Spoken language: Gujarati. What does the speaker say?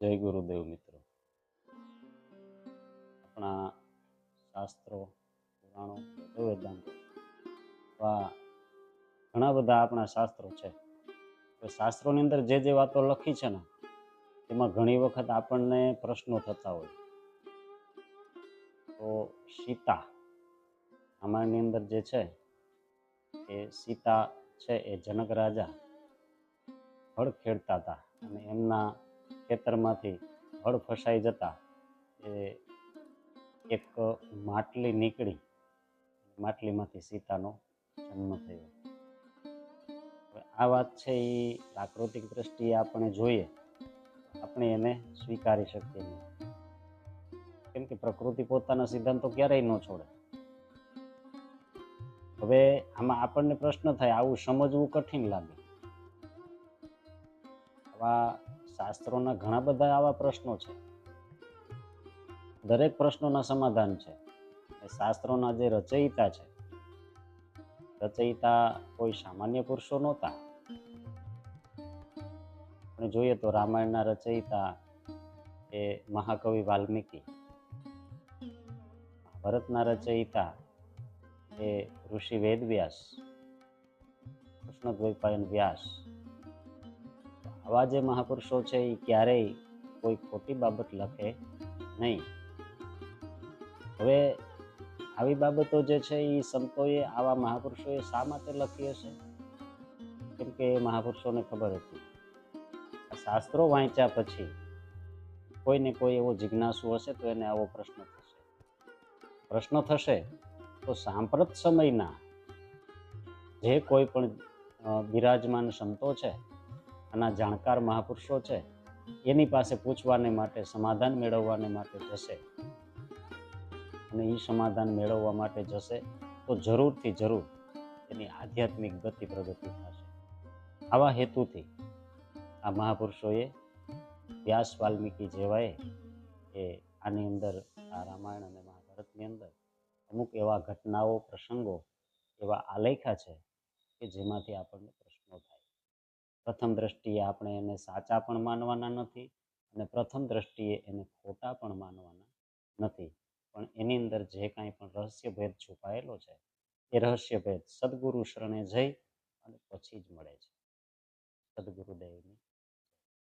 જય ગુરુદેવ મિત્રો. આપણા શાસ્ત્રો, પુરાણો, વેદાંતો ઘણા બધા આપણા શાસ્ત્રો છે. શાસ્ત્રોની અંદર જે જે વાતો લખી છે ને, એમાં ઘણી વખત આપણને પ્રશ્નો થતા હોય. તો સીતા રામાયણની અંદર જે છે, એ સીતા છે એ જનક રાજા હળ ખેડતા હતા. અને એમના ખેતરમાંથી હળ ફસાઈ જતા એ એક માટલી નીકળી. માટલીમાંથી સીતાનો જન્મ થયો. આ વાત છે એ પ્રાકૃતિક દ્રષ્ટિએ આપણે જોઈએ, આપણે એને સ્વીકારી શકીએ નહીં. કેમ કે પ્રકૃતિ પોતાના સિદ્ધાંતો ક્યારેય ન છોડે. હવે આમાં આપણને પ્રશ્ન થાય, આવું સમજવું કઠિન લાગે. આવા શાસ્ત્રોના ઘણા બધા આવા પ્રશ્નો છે. દરેક પ્રશ્નોના સમાધાન છે. એ શાસ્ત્રોના જે રચયિતા છે, રચયિતા કોઈ સામાન્ય પુરુષો નહોતા. આપણે જોઈએ તો રામાયણના રચયિતા એ મહાકવિ વાલ્મીકી. ભરતના રચયિતા એ ઋષિ વેદવ્યાસ કૃષ્ણદ્વૈપાયન વ્યાસ આવા જે મહાપુરુષો છે એ ક્યારેય કોઈ ખોટી બાબત લખે નહીં. હવે આવી બાબતો જે છે એ સંતોએ આવા મહાપુરુષોએ શા માટે લખી હશે? કેમ કે એ મહાપુરુષોને ખબર હતી. શાસ્ત્રો વાંચ્યા પછી કોઈને કોઈ એવો જિજ્ઞાસુ હશે તો એને આવો પ્રશ્ન થશે. પ્રશ્ન થશે તો સાંપ્રત સમયના જે કોઈ પણ બિરાજમાન સંતો છે આના જાણકાર મહાપુરુષો છે. એની પાસે પૂછવાને માટે, સમાધાન મેળવવાને માટે જશે. અને એ સમાધાન મેળવવા માટે જશે, તો જરૂરથી જરૂર એની આધ્યાત્મિક ગતિ પ્રગતિ થશે. આવા હેતુથી આ મહાપુરુષોએ વ્યાસ વાલ્મીકી જેવાએ એ આની અંદર, આ રામાયણ અને મહાભારતની અંદર અમુક એવા ઘટનાઓ, પ્રસંગો એવા આલેખા છે કે જેમાંથી આપણને પ્રશ્નો થાય. પ્રથમ દ્રષ્ટિએ આપણે એને સાચા પણ માનવાના નથી અને પ્રથમ દ્રષ્ટિએ એને ખોટા પણ માનવાના નથી. પણ એની અંદર જે કાંઈ પણ રહસ્ય ભેદ છુપાયેલો છે, એ રહસ્ય ભેદ સદગુરુ શરણે જઈ અને પછી જ મળે છે. સદગુરુદેવની